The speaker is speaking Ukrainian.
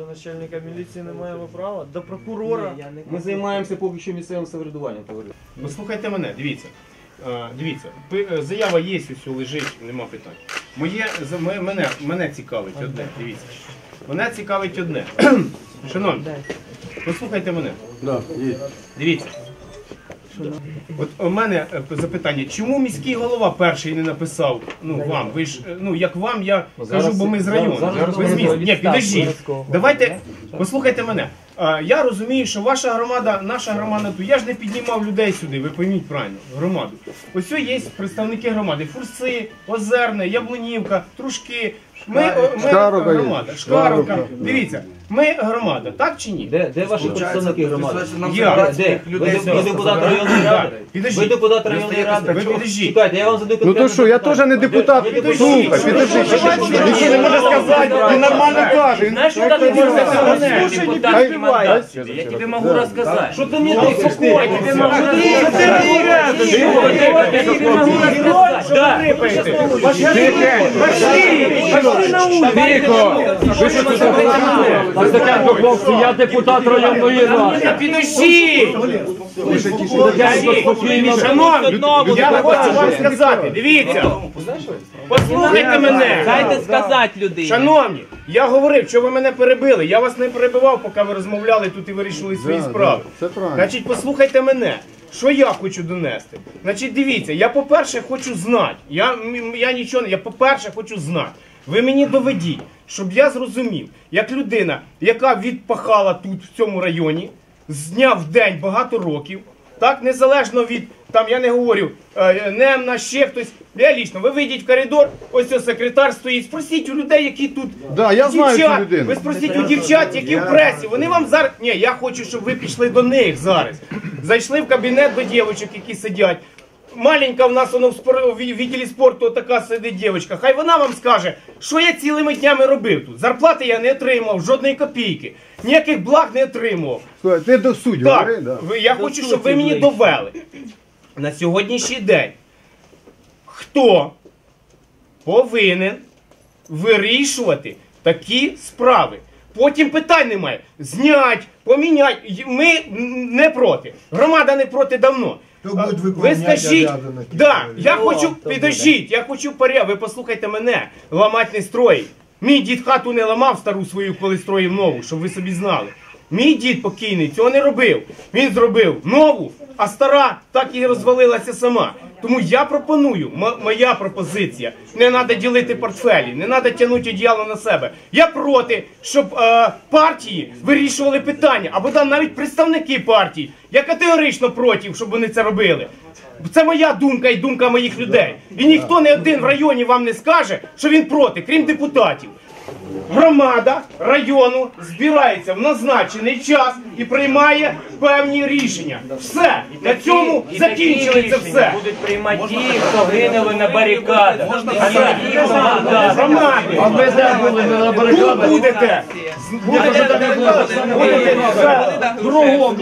До начальника міліції не маємо права, до прокурора. Ми займаємося поки що місцевим самоврядуванням, товариство. Послухайте мене, дивіться. Е, Дивіться, пи- е, заява є, ось лежить, нема питань. Моє, за- ме- мене, мене цікавить одне, дивіться. Мене цікавить одне. Шановні, послухайте мене. Дивіться. От у мене е, запитання, чому міський голова перший не написав ну вам? Ви ж е, ну як вам, я кажу, бо ми з району. Ви з міста. Ні, підождіть. Давайте послухайте мене. Я розумію, що ваша громада, наша громада тут. Я ж не піднімав людей сюди, ви пойміть правильно, громаду. Ось є представники громади: Фурси, Озерне, Яблунівка, Трушки. Ми, ми громада. Шкаровка. Дивіться, ми громада, так чи ні? Де, де ваші представники громади? Я. Де? Ви, людей ви депутат районної ради? Ви депутат районної ради? Ви підождіть. Чекайте, я вам задаю Ну то що, я теж не депутат. Ви. Слухай, підожди, нічого не може сказати, він нормально каже. Він Знаешь, что ты можешь сказать? Слушай, не перебивай. Я тебе могу рассказать. Що ти мені Я тикаєш? тебе могу рассказать. Я тебе могу рассказать. Да. Я депутат районної ради. Підождіть! Шановні, я хочу вам сказати, дивіться, послухайте мене. Дайте сказати людині. Шановні, я говорив, що ви мене перебили. Я вас не перебивав, поки ви розмовляли тут і вирішили свої справи. це правильно. Значить, послухайте мене. Що я хочу донести? Значить, дивіться, я по-перше хочу знати. Я, я нічого не. Я по-перше хочу знати. Ви мені доведіть, щоб я зрозумів, як людина, яка відпахала тут в цьому районі, з дня в день багато років, так незалежно від там, я не говорю, е, Немна, ще хтось. Я лічно, ви вийдіть в коридор, ось ось секретар стоїть. Спросіть у людей, які тут Да, я знаю цю людину. Ви спросіть у дівчат, які в пресі. Вони вам зараз. Ні, я хочу, щоб ви пішли до них зараз. Зайшли в кабінет до дівчат, які сидять. Маленька в нас воно в спор- в відділі спорту така сидить дівчинка. Хай вона вам скаже, що я цілими днями робив тут. Зарплати я не отримав, жодної копійки. Ніяких благ не отримував. Слухай, Ти до суть Так, говори, да. ви- я хочу, щоб ви мені довели на сьогоднішній день, хто повинен вирішувати такі справи. Потім питань немає. Знять, помінять. Ми не проти. Громада не проти давно. То А, буде Ви виконувати скажіть, да, я О, хочу, то підождіть, я хочу поряд, ви послухайте мене, ламати не строї. Мій дід хату не ламав стару свою, коли строїв нову, щоб ви собі знали. Мій дід покійний цього не робив. Він зробив нову, а стара так і розвалилася сама. Тому я пропоную, моя пропозиція, не треба ділити портфелі, не треба тягнути одіяло на себе. Я проти, щоб е, партії вирішували питання, або там навіть представники партій. Я категорично проти, щоб вони це робили. Це моя думка і думка моїх людей. І ніхто не один в районі вам не скаже, що він проти, крім депутатів. Громада району збирається в назначений час і приймає певні рішення. Все на цьому це все. Будуть приймати ті, хто гинули на барикадах. А не ті, хто. Громади, на тут барикадах? будете. Будете, будете, будете, Кругом.